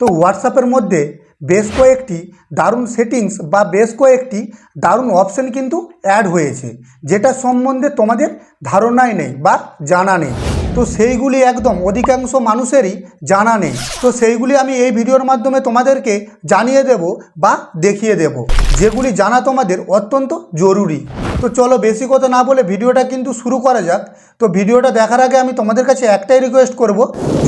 তো হোয়াটসঅ্যাপের মধ্যে বেশ কয়েকটি দারুণ সেটিংস বা বেশ কয়েকটি দারুণ অপশন কিন্তু অ্যাড হয়েছে, যেটা সম্বন্ধে তোমাদের ধারণাই নেই বা জানা নেই। তো সেইগুলি একদম অধিকাংশ মানুষেরই জানা নেই। তো সেইগুলি আমি এই ভিডিওর মাধ্যমে তোমাদেরকে জানিয়ে দেব বা দেখিয়ে দেব। যেগুলি জানা তোমাদের অত্যন্ত জরুরি। তো চলো বেশি কথা না বলে ভিডিওটা কিন্তু শুরু করা যাক। তো ভিডিওটা দেখার আগে আমি তোমাদের কাছে একটাই রিকোয়েস্ট করব,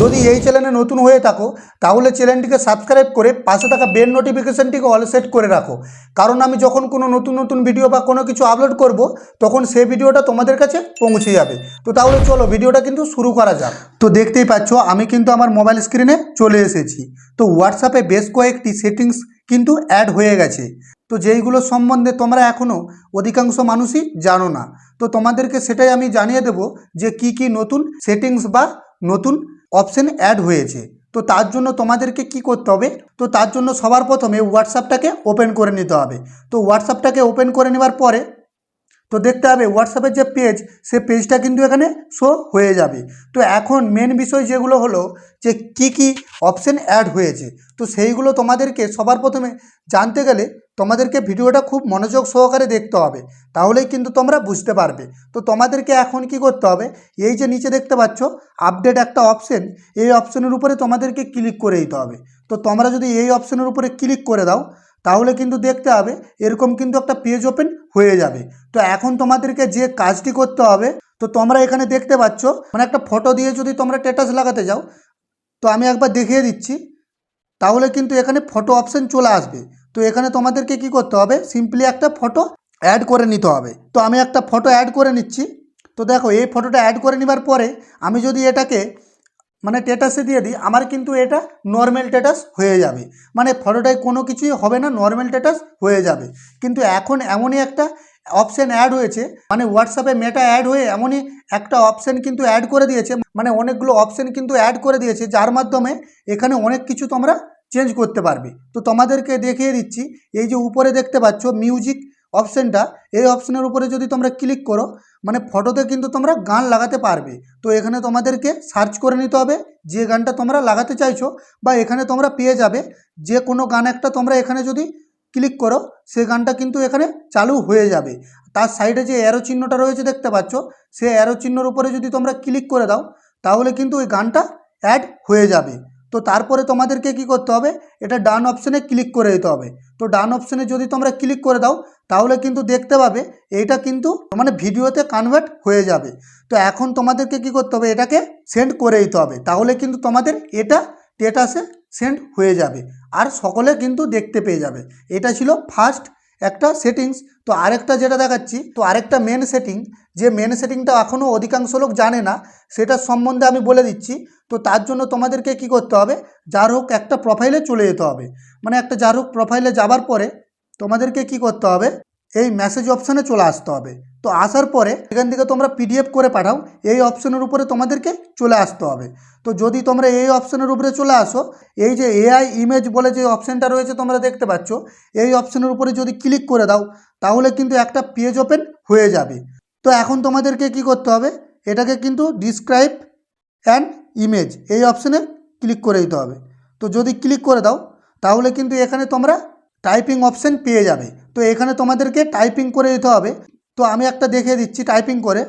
যদি এই চ্যানেলে নতুন হয়ে থাকো, তাহলে চ্যানেলটিকে সাবস্ক্রাইব করে পাশে থাকা বেল নোটিফিকেশানটিকে অল সেট করে রাখো। কারণ আমি যখন কোনো নতুন নতুন ভিডিও বা কোনো কিছু আপলোড করব, তখন সেই ভিডিওটা তোমাদের কাছে পৌঁছে যাবে। তো তাহলে চলো ভিডিওটা কিন্তু শুরু করা যাক। তো দেখতেই পাচ্ছ, আমি কিন্তু আমার মোবাইল স্ক্রিনে চলে এসেছি। তো হোয়াটসঅ্যাপে বেশ কয়েকটি সেটিংস কিন্তু অ্যাড হয়ে গেছে। তো যেইগুলো সম্বন্ধে তোমরা এখনও অধিকাংশ মানুষই জানো না। তো তোমাদেরকে সেটাই আমি জানিয়ে দেব যে কি কি নতুন সেটিংস বা নতুন অপশন অ্যাড হয়েছে। তো তার জন্য তোমাদেরকে কি করতে হবে? তো তার জন্য সবার প্রথমে হোয়াটসঅ্যাপটাকে ওপেন করে নিতে হবে। তো হোয়াটসঅ্যাপটাকে ওপেন করে নেওয়ার পরে তো দেখতে হবে হোয়াটসঅ্যাপের যে পেজ সে পেজটা কিন্তু এখানে শো হয়ে যাবে। তো এখন মেন বিষয় যেগুলো হলো যে কি কি অপশন অ্যাড হয়েছে। তো সেইগুলো তোমাদেরকে সবার প্রথমে জানতে গেলে তোমাদেরকে ভিডিওটা খুব মনোযোগ সহকারে দেখতে হবে, তাহলেই কিন্তু তোমরা বুঝতে পারবে। তো তোমাদেরকে এখন কি করতে হবে, এই যে নিচে দেখতে পাচ্ছ আপডেট একটা অপশন এই অপশনের উপরে তোমাদেরকে ক্লিক করে দিতে হবে। তো তোমরা যদি এই অপশনের উপরে ক্লিক করে দাও তাহলে কিন্তু দেখতে হবে, এরকম কিন্তু একটা পেজ ওপেন হয়ে যাবে। তো এখন তোমাদেরকে যে কাজটি করতে হবে, তো তোমরা এখানে দেখতে পাচ্ছ মানে একটা ফটো দিয়ে যদি তোমরা স্ট্যাটাস লাগাতে যাও, তো আমি একবার দেখিয়ে দিচ্ছি। তাহলে কিন্তু এখানে ফটো অপশন চলে আসবে। তো এখানে তোমাদেরকে কি করতে হবে সিম্পলি একটা ফটো অ্যাড করে নিতে হবে। তো আমি একটা ফটো অ্যাড করে নিচ্ছি। তো দেখো, এই ফটোটা অ্যাড করে নেবার পরে, আমি যদি এটাকে মানে টেটাসে দিয়ে দিই, আমার কিন্তু এটা নর্মাল টেটাস হয়ে যাবে। মানে ফটোটায় কোনো কিছুই হবে না নর্মাল টেটাস হয়ে যাবে। কিন্তু এখন এমনই একটা অপশান অ্যাড হয়েছে মানে হোয়াটসঅ্যাপে মেটা অ্যাড হয়ে এমনই একটা অপশান কিন্তু অ্যাড করে দিয়েছে মানে অনেকগুলো অপশান কিন্তু অ্যাড করে দিয়েছে, যার মাধ্যমে এখানে অনেক কিছু তোমরা চেঞ্জ করতে পারবে। তো তোমাদেরকে দেখিয়ে দিচ্ছি, এই যে উপরে দেখতে পাচ্ছ মিউজিক অপশানটা এই অপশানের উপরে যদি তোমরা ক্লিক করো মানে ফটোতে কিন্তু তোমরা গান লাগাতে পারবে। তো এখানে তোমাদেরকে সার্চ করে নিতে হবে, যে গানটা তোমরা লাগাতে চাইছো বা এখানে তোমরা পেয়ে যাবে। যে কোনো গান একটা তোমরা এখানে যদি ক্লিক করো, সে গানটা কিন্তু এখানে চালু হয়ে যাবে। তার সাইডে যে অ্যারো চিহ্নটা রয়েছে দেখতে পাচ্ছ, সে অ্যারো চিহ্নর উপরে যদি তোমরা ক্লিক করে দাও, তাহলে কিন্তু ওই গানটা অ্যাড হয়ে যাবে। তো তারপরে তোমাদেরকে কি করতে হবে? এটা ডান অপশানে ক্লিক করে দিতে হবে। তো ডান অপশানে যদি তোমরা ক্লিক করে দাও, তাহলে কিন্তু দেখতে পাবে এইটা কিন্তু মানে ভিডিওতে কনভার্ট হয়ে যাবে। তো এখন তোমাদেরকে কি করতে হবে? এটাকে সেন্ড করে দিতে হবে। তাহলে কিন্তু তোমাদের এটা স্টেটাসে সেন্ড হয়ে যাবে। আর সকলে কিন্তু দেখতে পেয়ে যাবে। এটা ছিল ফার্স্ট একটা সেটিংস তো আরেকটা যেটা দেখাচ্ছি, তো আরেকটা মেন সেটিং যে মেন সেটিংটা এখনও অধিকাংশ লোক জানে না সেটার সম্বন্ধে আমি বলে দিচ্ছি, তো তার জন্য তোমাদেরকে কি করতে হবে যার হোক একটা প্রোফাইলে চলে যেতে হবে। মানে একটা যার হোক প্রোফাইলে যাবার পরে তোমাদেরকে কি করতে হবে এই মেসেজ অপশানে চলে আসতে হবে। তো আসার পরে এখান থেকে তোমরা পিডিএফ করে পাঠাও, এই অপশনের উপরে তোমাদেরকে চলে আসতে হবে। তো যদি তোমরা এই অপশনের উপরে চলে আসো, এই যে এআই ইমেজ বলে যে অপশানটা রয়েছে তোমরা দেখতে পাচ্ছ, এই অপশনের উপরে যদি ক্লিক করে দাও, তাহলে কিন্তু একটা পেজ ওপেন হয়ে যাবে। তো এখন তোমাদেরকে কি করতে হবে, এটাকে কিন্তু ডিসক্রাইব অ্যান্ড ইমেজ এই অপশানে ক্লিক করে দিতে হবে। তো যদি ক্লিক করে দাও, তাহলে কিন্তু এখানে তোমরা টাইপিং অপশান পেয়ে যাবে। তো এখানে তোমাদেরকে টাইপিং করে দিতে হবে। তো আমি একটা দেখিয়ে দিচ্ছি টাইপিং করে।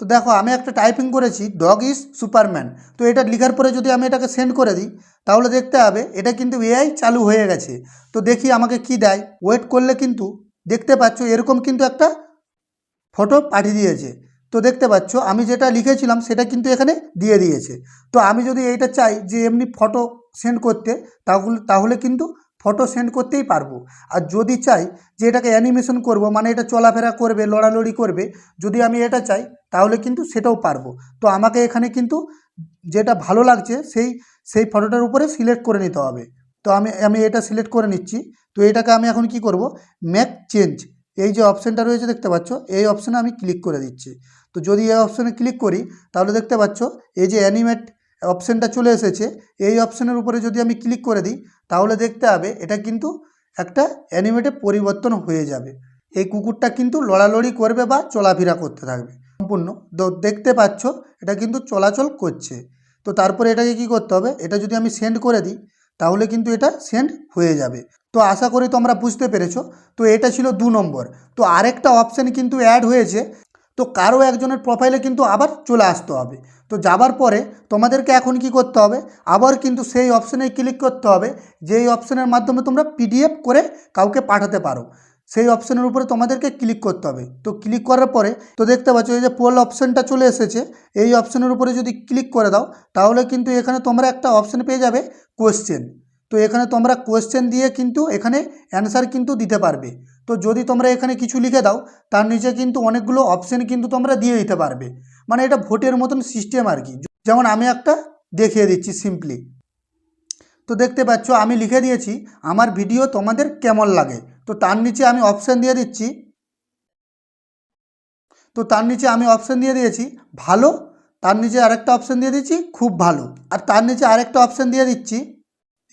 তো দেখো, আমি একটা টাইপিং করেছি ডগ ইজ সুপারম্যান তো এটা লিখার পরে যদি আমি এটাকে সেন্ড করে দিই, তাহলে দেখতে হবে, এটা কিন্তু এআই চালু হয়ে গেছে। তো দেখি আমাকে কি দেয়। ওয়েট করলে কিন্তু দেখতে পাচ্ছ, এরকম কিন্তু একটা ফটো পাঠিয়ে দিয়েছে। তো দেখতে পাচ্ছ, আমি যেটা লিখেছিলাম, সেটা কিন্তু এখানে দিয়ে দিয়েছে। তো আমি যদি এইটা চাই যে এমনি ফটো সেন্ড করতে, তাহলে তাহলে কিন্তু ফটো সেন্ড করতেই পারব। আর যদি চাই যে এটাকে অ্যানিমেশন করব মানে এটা চলাফেরা করবে, লড়ালড়ি করবে, যদি আমি এটা চাই, তাহলে কিন্তু সেটাও পারব। তো আমাকে এখানে কিন্তু যেটা ভালো লাগছে, সেই সেই ফটোটার উপরে সিলেক্ট করে নিতে হবে। তো আমি আমি এটা সিলেক্ট করে নিচ্ছি। তো এটাকে আমি এখন কি করব? ম্যাক চেঞ্জ এই যে অপশানটা রয়েছে দেখতে পাচ্ছ, এই অপশানে আমি ক্লিক করে দিচ্ছি। তো যদি এই অপশানে ক্লিক করি, তাহলে দেখতে পাচ্ছ, এই যে অ্যানিমেট অপশানটা চলে এসেছে। এই অপশানের উপরে যদি আমি ক্লিক করে দিই, তাহলে দেখতে হবে এটা কিন্তু একটা অ্যানিমেটে পরিবর্তন হয়ে যাবে। এই কুকুরটা কিন্তু লড়ালড়ি করবে বা চলাফেরা করতে থাকবে। সম্পূর্ণ। দেখতে পাচ্ছ, এটা কিন্তু চলাচল করছে। তো তারপরে এটাকে কি করতে হবে? এটা যদি আমি সেন্ড করে দিই, তাহলে কিন্তু এটা সেন্ড হয়ে যাবে। তো আশা করি তোমরা বুঝতে পেরেছ। তো এটা ছিল দু নম্বর। তো আরেকটা অপশান কিন্তু অ্যাড হয়েছে। তো কারও একজনের প্রোফাইলে কিন্তু আবার চলে আসতে হবে। তো যাবার পরে তোমাদেরকে এখন কি করতে হবে? আবার কিন্তু সেই অপশানে ক্লিক করতে হবে, যেই অপশানের মাধ্যমে তোমরা পিডিএফ করে কাউকে পাঠাতে পারো। সেই অপশানের উপরে তোমাদেরকে ক্লিক করতে হবে। তো ক্লিক করার পরে তো দেখতে পাচ্ছ এই যে পোল অপশানটা চলে এসেছে। এই অপশানের উপরে যদি ক্লিক করে দাও, তাহলে কিন্তু এখানে তোমরা একটা অপশান পেয়ে যাবে কোয়েশ্চেন তো এখানে তোমরা কোয়েশ্চেন দিয়ে কিন্তু এখানে অ্যান্সার কিন্তু দিতে পারবে। তো যদি তোমরা এখানে কিছু লিখে দাও, তার নিচে কিন্তু অনেকগুলো অপশান কিন্তু তোমরা দিয়ে দিতে পারবে। মানে এটা ভোটের মতন সিস্টেম আর কি। যেমন আমি একটা দেখিয়ে দিচ্ছি সিম্পলি তো দেখতে পাচ্ছ, আমি লিখে দিয়েছি, আমার ভিডিও তোমাদের কেমন লাগে? তো তার নিচে আমি অপশান দিয়ে দিচ্ছি। তো তার নিচে আমি অপশান দিয়ে দিয়েছি, ভালো। তার নিচে আরেকটা অপশান দিয়ে দিচ্ছি, খুব ভালো। আর তার নিচে আরেকটা অপশান দিয়ে দিচ্ছি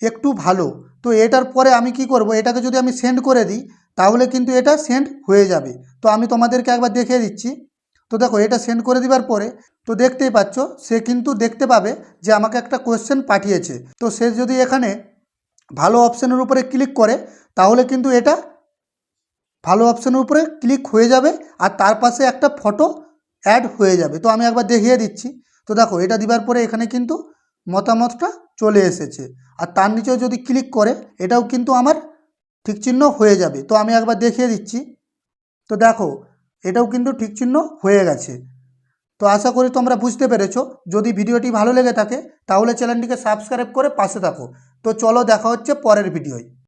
একটু ভালো। তো এটার পরে আমি কি করব? এটাকে যদি আমি সেন্ড করে দিই, তাহলে কিন্তু এটা সেন্ড হয়ে যাবে। তো আমি তোমাদেরকে একবার দেখিয়ে দিচ্ছি। তো দেখো, এটা সেন্ড করে দেওয়ার পরে, তো দেখতেই পাচ্ছ, সে কিন্তু দেখতে পাবে যে আমাকে একটা কোয়েশ্চেন পাঠিয়েছে। তো সে যদি এখানে ভালো অপশানের উপরে ক্লিক করে, তাহলে কিন্তু এটা ভালো অপশানের উপরে ক্লিক হয়ে যাবে আর তার পাশে একটা ফটো অ্যাড হয়ে যাবে। তো আমি একবার দেখিয়ে দিচ্ছি। তো দেখো, এটা দিবার পরে এখানে কিন্তু মতামতটা চলে এসেছে। আর তার নিচেও যদি ক্লিক করে, এটাও কিন্তু আমার ঠিক চিহ্ন হয়ে যাবে। তো আমি একবার দেখিয়ে দিচ্ছি। তো দেখো, এটাও কিন্তু ঠিক চিহ্ন হয়ে গেছে। তো আশা করি তোমরা বুঝতে পেরেছ। যদি ভিডিওটি ভালো লেগে থাকে, তাহলে চ্যানেলটিকে সাবস্ক্রাইব করে পাশে থাকো। তো চলো দেখা হচ্ছে পরের ভিডিওয়।